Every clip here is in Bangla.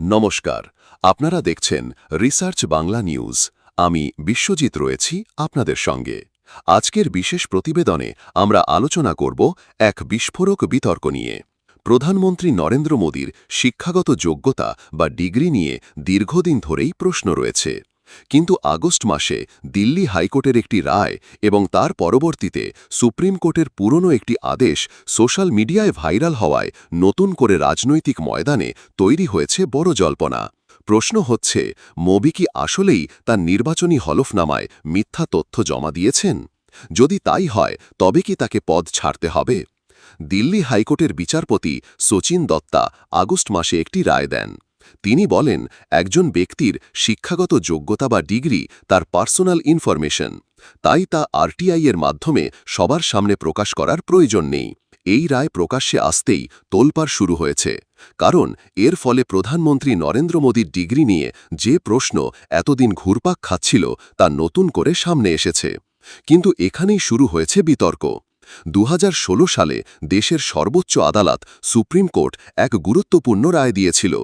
নমস্কার, আপনারা দেখছেন রিসার্চ বাংলা নিউজ। আমি বিশ্বজিৎ রয়েছি আপনাদের সঙ্গে। আজকের বিশেষ প্রতিবেদনে আমরা আলোচনা করব এক বিস্ফোরক বিতর্ক নিয়ে। প্রধানমন্ত্রী নরেন্দ্র মোদীর শিক্ষাগত যোগ্যতা বা ডিগ্রি নিয়ে দীর্ঘদিন ধরেই প্রশ্ন রয়েছে। কিন্তু আগস্ট মাসে দিল্লি হাইকোর্টের একটি রায় এবং তার পরবর্তীতে সুপ্রিম কোর্টের পুরনো একটি আদেশ সোশ্যাল মিডিয়ায় ভাইরাল হওয়ায় নতুন করে রাজনৈতিক ময়দানে তৈরি হয়েছে বড় জল্পনা। প্রশ্ন হচ্ছে, মোবি কি আসলেই তার নির্বাচনী হলফনামায় মিথ্যা তথ্য জমা দিয়েছেন? যদি তাই হয়, তবে কি তাকে পদ ছাড়তে হবে? দিল্লি হাইকোর্টের বিচারপতি সচিন দত্তা আগস্ট মাসে একটি রায় দেন। তিনি বলেন, একজন ব্যক্তির শিক্ষাগত যোগ্যতা বা ডিগ্রি তার পার্সোনাল ইনফরমেশন। তাই তা আরটিআই এর মাধ্যমে সবার সামনে প্রকাশ করার প্রয়োজন নেই। এই রায় প্রকাশ্যে আসতেই তোলপাড় শুরু হয়েছে। কারণ, এর ফলে প্রধানমন্ত্রী নরেন্দ্র মোদীর ডিগ্রি নিয়ে যে প্রশ্ন এতদিন ঘুরপাক খাচ্ছিল তা নতুন করে সামনে এসেছে। কিন্তু এখানেই শুরু হয়েছে বিতর্ক। দু হাজার ষোলো সালে দেশের সর্বোচ্চ আদালত সুপ্রিম কোর্ট এক গুরুত্বপূর্ণ রায় দিয়েছিল।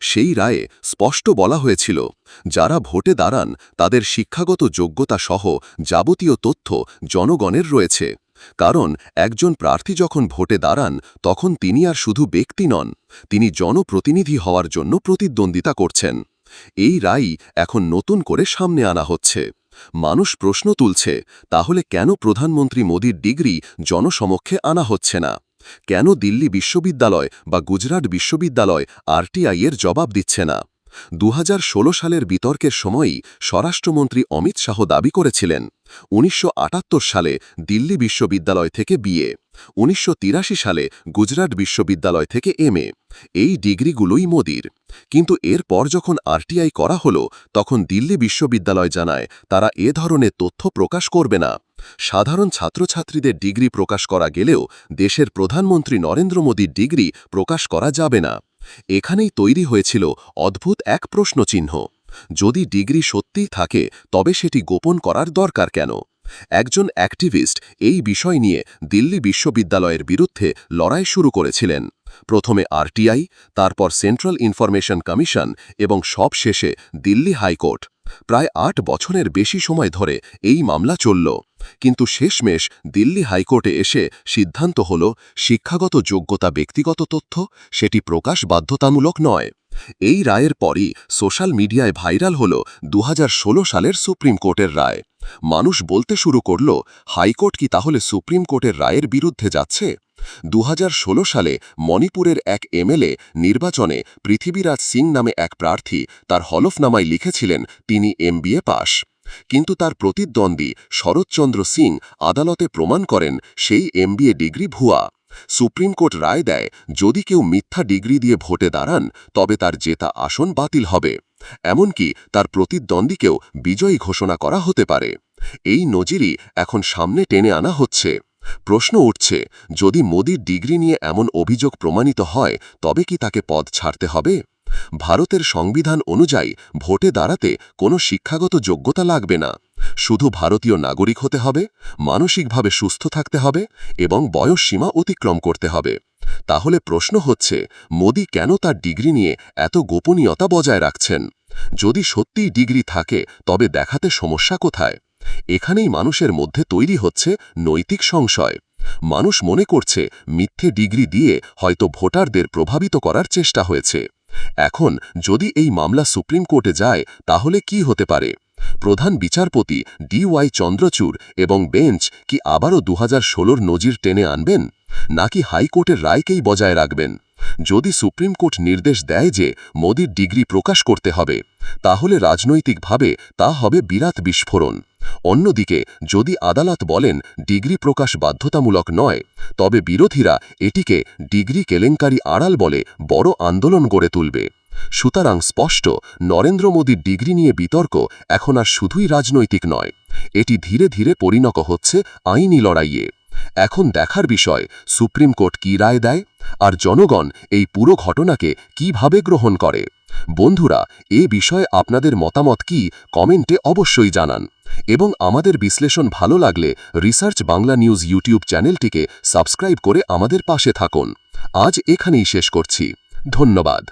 সেই রায়ে স্পষ্ট বলা হয়েছিল, যারা ভোটে দাঁড়ান তাদের শিক্ষাগত যোগ্যতা সহ যাবতীয় তথ্য জনগণের রয়েছে। কারণ একজন প্রার্থী যখন ভোটে দাঁড়ান, তখন তিনি আর শুধু ব্যক্তি নন, তিনি জনপ্রতিনিধি হওয়ার জন্য প্রতিদ্বন্দ্বিতা করছেন। এই রায় এখন নতুন করে সামনে আনা হচ্ছে। মানুষ প্রশ্ন তুলছে, তাহলে কেন প্রধানমন্ত্রী মোদীর ডিগ্রি জনসমক্ষে আনা হচ্ছে না? কেন দিল্লি বিশ্ববিদ্যালয় বা গুজরাট বিশ্ববিদ্যালয় আরটিআই এর জবাব দিচ্ছে না? দু হাজার ষোলো সালের বিতর্কের সময়ই স্বরাষ্ট্রমন্ত্রী অমিত শাহ দাবি করেছিলেন, উনিশশো আটাত্তর সালে দিল্লি বিশ্ববিদ্যালয় থেকে বিএ উনিশশো সালে গুজরাট বিশ্ববিদ্যালয় থেকে এমএ এই ডিগ্রিগুলোই মোদির। কিন্তু এরপর যখন আরটিআই করা হল, তখন দিল্লি বিশ্ববিদ্যালয় জানায় তারা এ ধরনের তথ্য প্রকাশ করবে না। সাধারণ ছাত্রছাত্রীদের ডিগ্রি প্রকাশ করা গেলেও দেশের প্রধানমন্ত্রী নরেন্দ্র মোদীর ডিগ্রি প্রকাশ করা যাবে না। এখানেই তৈরি হয়েছিল অদ্ভুত এক প্রশ্নচিহ্ন। যদি ডিগ্রি সত্যিই থাকে, তবে সেটি গোপন করার দরকার কেন? একজন অ্যাক্টিভিস্ট এই বিষয় নিয়ে দিল্লি বিশ্ববিদ্যালয়ের বিরুদ্ধে লড়াই শুরু করেছিলেন। প্রথমে আরটিআই, তারপর সেন্ট্রাল ইনফরমেশন কমিশন এবং সব শেষে দিল্লি হাইকোর্ট। প্রায় আট বছরের বেশি সময় ধরে এই মামলা চলল। কিন্তু শেষমেশ দিল্লি হাইকোর্টে এসে সিদ্ধান্ত হল, শিক্ষাগত যোগ্যতা ব্যক্তিগত তথ্য, সেটি প্রকাশ বাধ্যতামূলক নয়। এই রায়ের পরই সোশ্যাল মিডিয়ায় ভাইরাল হল দুহাজার ষোলো সালের সুপ্রিম কোর্টের রায়। মানুষ বলতে শুরু করল, হাইকোর্ট কি তাহলে সুপ্রিম কোর্টের রায়ের বিরুদ্ধে যাচ্ছে? দুহাজার ষোলো সালে মণিপুরের এক এমএলএ নির্বাচনে পৃথিবীরাজ সিং নামে এক প্রার্থী তার হলফনামায় লিখেছিলেন, তিনি এমবিএ পাশ কিন্তু তার প্রতিদ্বন্দ্বী শরৎচন্দ্র সিং আদালতে প্রমাণ করেন সেই এমবিএ ডিগ্রি ভুয়া। সুপ্রিম কোর্ট রায় দেয়, যদি কেউ মিথ্যা ডিগ্রি দিয়ে ভোটে দাঁড়ান, তবে তার জেতা আসন বাতিল হবে। এমনকি তার প্রতিদ্বন্দ্বীকেও বিজয়ী ঘোষণা করা হতে পারে। এই নজিরই এখন সামনে টেনে আনা হচ্ছে। প্রশ্ন উঠছে, যদি মোদীর ডিগ্রি নিয়ে এমন অভিযোগ প্রমাণিত হয়, তবে কি তাকে পদ ছাড়তে হবে? ভারতের সংবিধান অনুযায়ী ভোটে দাঁড়াতে কোনো শিক্ষাগত যোগ্যতা লাগবে না। শুধু ভারতীয় নাগরিক হতে হবে, মানসিকভাবে সুস্থ থাকতে হবে এবং বয়স সীমা অতিক্রম করতে হবে। তাহলে প্রশ্ন হচ্ছে, মোদি কেন তার ডিগ্রি নিয়ে এত গোপনীয়তা বজায় রাখছেন? যদি সত্যিই ডিগ্রি থাকে, তবে দেখাতে সমস্যা কোথায়? এখানেই মানুষের মধ্যে তৈরি হচ্ছে নৈতিক সংশয়। মানুষ মনে করছে, মিথ্যে ডিগ্রি দিয়ে হয়তো ভোটারদের প্রভাবিত করার চেষ্টা হয়েছে। এখন যদি এই মামলা সুপ্রিম কোর্টে যায়, তাহলে কি হতে পারে? প্রধান বিচারপতি ডি ওয়াই চন্দ্রচূড় এবং বেঞ্চ কি আবারও দু হাজার নজির টেনে আনবেন? নাকি হাইকোর্টের রায়কেই বজায় রাখবেন? যদি সুপ্রিম কোর্ট নির্দেশ দেয় যে মোদির ডিগ্রি প্রকাশ করতে হবে, তাহলে রাজনৈতিকভাবে তা হবে বিরাট বিস্ফোরণ। অন্যদিকে, যদি আদালত বলেন ডিগ্রি প্রকাশ বাধ্যতামূলক নয়, তবে বিরোধীরা এটিকে ডিগ্রি কেলেঙ্কারি আড়াল বলে বড় আন্দোলন গড়ে তুলবে। সুতরাং স্পষ্ট, নরেন্দ্র মোদীর ডিগ্রি নিয়ে বিতর্ক এখন আর শুধুই রাজনৈতিক নয়। এটি ধীরে ধীরে পরিণত হচ্ছে আইনি লড়াইয়ে। এখন দেখার বিষয়, সুপ্রিম কোর্ট কি রায় দেয়? আর জনগণ এই পুরো ঘটনাকে কীভাবে গ্রহণ করে? বন্ধুরা, এ বিষয়ে আপনাদের মতামত কি? কমেন্টে অবশ্যই জানান। এবং আমাদের বিশ্লেষণ ভালো লাগলে রিসার্চ বাংলা নিউজ ইউটিউব চ্যানেলটিকে সাবস্ক্রাইব করে আমাদের পাশে থাকুন। আজ এখানেই শেষ করছি। ধন্যবাদ।